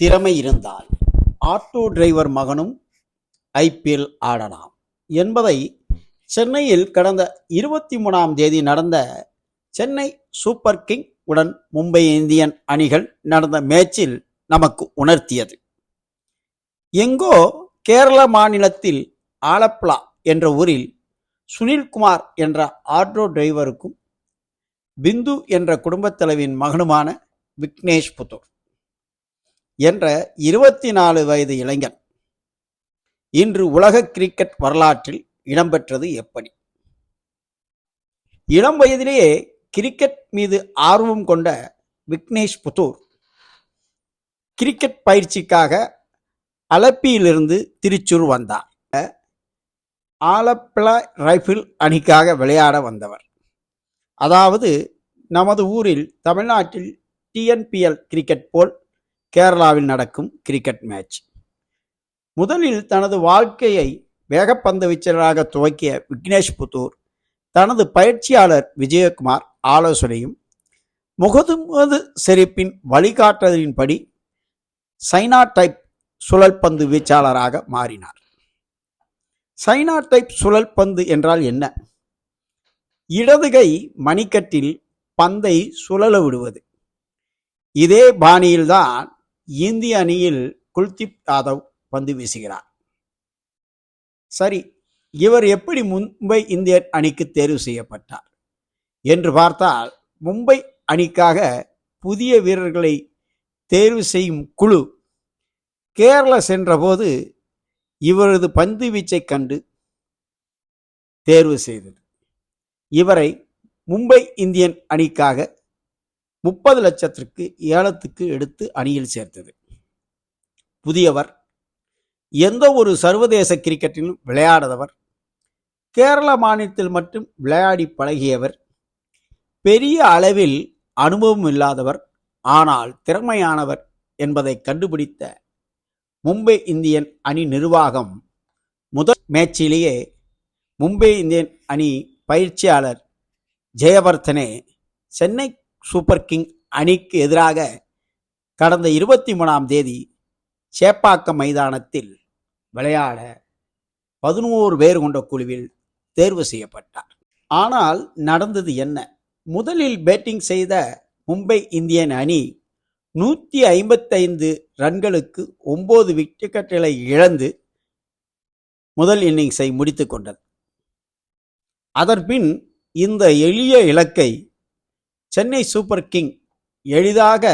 திறமை இருந்தால் auto driver மகனும் ஐபிஎல் ஆடலாம் என்பதை சென்னையில் கடந்த இருபத்தி மூணாம் தேதி நடந்த சென்னை சூப்பர் கிங் உடன் மும்பை இந்தியன் அணிகள் நடந்த மேட்சில் நமக்கு உணர்த்தியது. எங்கோ கேரள மாநிலத்தில் ஆலப்புழா என்ற ஊரில் சுனில்குமார் என்ற ஆட்டோ டிரைவருக்கும் பிந்து என்ற குடும்பத் தலைவியின் மகனுமான விக்னேஷ் புத்தூர் என்ற இருபத்தி நாலு வயது இளைஞன் இன்று உலக கிரிக்கெட் வரலாற்றில் இடம்பெற்றது எப்படி? இளம் வயதிலேயே கிரிக்கெட் மீது ஆர்வம் கொண்ட விக்னேஷ் புத்தூர் கிரிக்கெட் பயிற்சிக்காக அலப்பியிலிருந்து திருச்சூர் வந்தார். ஆலப்பிளா ரைஃபிள் அணிக்காக விளையாட வந்தவர். அதாவது நமது ஊரில் தமிழ்நாட்டில் டிஎன்பிஎல் கிரிக்கெட் போல் கேரளாவில் நடக்கும் கிரிக்கெட் மேட்ச் முதலில் தனது வாழ்க்கையை வேகப்பந்து வீச்சராக துவக்கிய விக்னேஷ் புத்தூர் தனது பயிற்சியாளர் விஜயகுமார் ஆலோசனையும் முகதுமது செரிப்பின் வழிகாட்டுதலின்படி சைனா டைப் சுழல் பந்து வீச்சாளராக மாறினார். சைனா டைப் சுழல் பந்து என்றால் என்ன? இடதுகை மணிக்கட்டில் பந்தை சுழல விடுவது. இதே பாணியில்தான் இந்திய அணியில் குல்தீப் யாதவ் பந்து வீசுகிறார். சரி இவர் எப்படி மும்பை இந்தியன் அணிக்கு தேர்வு செய்யப்பட்டார்? என்று பார்த்தால் மும்பை அணிக்காக புதிய வீரர்களை தேர்வு செய்யும் குழு கேரளா சென்றபோது இவரது பந்து வீச்சை கண்டு தேர்வு செய்தது. இவரை மும்பை இந்தியன் அணிக்காக முப்பது லட்சத்திற்கு ஏலத்துக்கு எடுத்து அணியில் சேர்த்தது. புதியவர் எந்த ஒரு சர்வதேச கிரிக்கெட்டிலும் விளையாடாதவர் கேரள மாநிலத்தில் மட்டும் விளையாடி பழகியவர் பெரிய அளவில் அனுபவம் இல்லாதவர் ஆனால் திறமையானவர் என்பதை கண்டுபிடித்த மும்பை இந்தியன் அணி நிர்வாகம் முதல் மேட்சிலேயே மும்பை இந்தியன் அணி பயிற்சியாளர் ஜெயவர்தனே சென்னை சூப்பர் கிங் அணிக்கு எதிராக கடந்த இருபத்தி மூணாம் தேதி சேப்பாக்கம் மைதானத்தில் விளையாட பதினோரு பேர் கொண்ட குழுவில் தேர்வு செய்யப்பட்டார். ஆனால் நடந்தது என்ன? முதலில் பேட்டிங் செய்த மும்பை இந்தியன் அணி நூற்றி ஐம்பத்தைந்து ரன்களுக்கு ஒம்பது விக்கெட்டுகளை இழந்து முதல் இன்னிங்ஸை முடித்து கொண்டது. அதன்பின் இந்த எளிய இலக்கை சென்னை சூப்பர் கிங் எளிதாக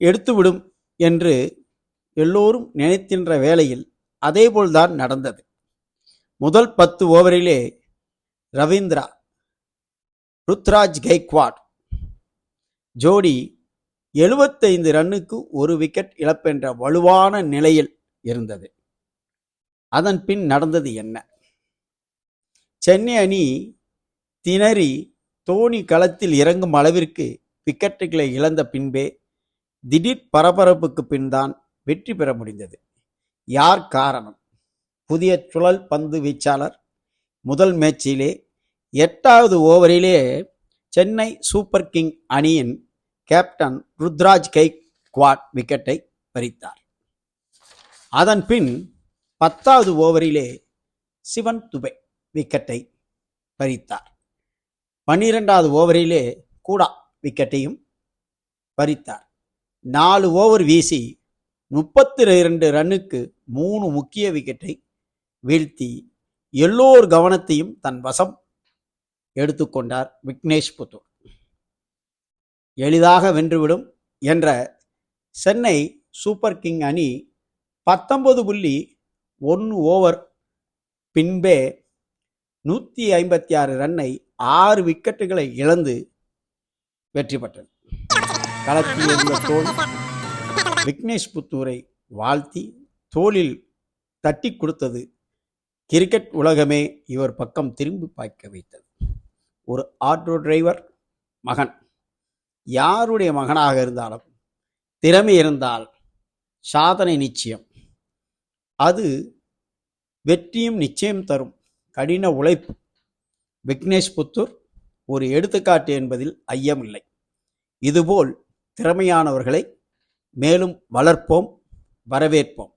எடுத்துவிடும் என்று எல்லோரும் நினைத்தின்ற வேளையில் அதேபோல்தான் நடந்தது. முதல் பத்து ஓவரிலே ரவீந்திரா ருத்ராஜ் கைக்வாட் ஜோடி எழுபத்தைந்து ரன்னுக்கு ஒரு விக்கெட் இழப்பென்ற வலுவான நிலையில் இருந்தது. அதன் பின் நடந்தது என்ன? சென்னை அணி திணறி தோனி களத்தில் இறங்கும் அளவிற்கு விக்கெட்டுகளை இழந்த பின்பே திடீர் பரபரப்புக்கு பின்தான் வெற்றி பெற முடிந்தது. யார் காரணம்? புதிய சுழல் பந்து வீச்சாளர். முதல் மேட்சிலே எட்டாவது ஓவரிலே சென்னை சூப்பர் கிங் அணியின் கேப்டன் ருத்ராஜ் கை குவாட் விக்கெட்டை பறித்தார். அதன் பின் பத்தாவது ஓவரிலே சிவன் துபை விக்கெட்டை பறித்தார். பன்னிரெண்டாவது ஓவரிலே கூடா விக்கெட்டையும் பறித்தார். நாலு ஓவர் வீசி முப்பத்தி இரண்டு ரன்னுக்கு மூணு முக்கிய விக்கெட்டை வீழ்த்தி எல்லோர் கவனத்தையும் தன் வசம் எடுத்துக்கொண்டார் விக்னேஷ் புத்தூர். எளிதாக வென்றுவிடும் என்ற சென்னை சூப்பர் கிங் அணி பத்தொன்பது புள்ளி ஒன்று ஓவர் பின்பே நூற்றி ஐம்பத்தி ஆறு ரன்னை ஆறு விக்கெட்டுகளை இழந்து வெற்றி பெற்றது. களத்தில் இருந்த தோல் விக்னேஷ் புத்தூரை வாழ்த்தி தோளில் தட்டி கொடுத்தது கிரிக்கெட் உலகமே இவர் பக்கம் திரும்பி பார்க்க வைத்தது. ஒரு ஆட்டோ டிரைவர் மகன். யாருடைய மகனாக இருந்தாலும் திறமை இருந்தால் சாதனை நிச்சயம். அது வெற்றியும் நிச்சயம் தரும். கடின உழைப்பு. விக்னேஷ் புத்தூர் ஒரு எடுத்துக்காட்டு என்பதில் ஐயமில்லை. இதுபோல் திறமையானவர்களை மேலும் வளர்ப்போம் வரவேற்போம்.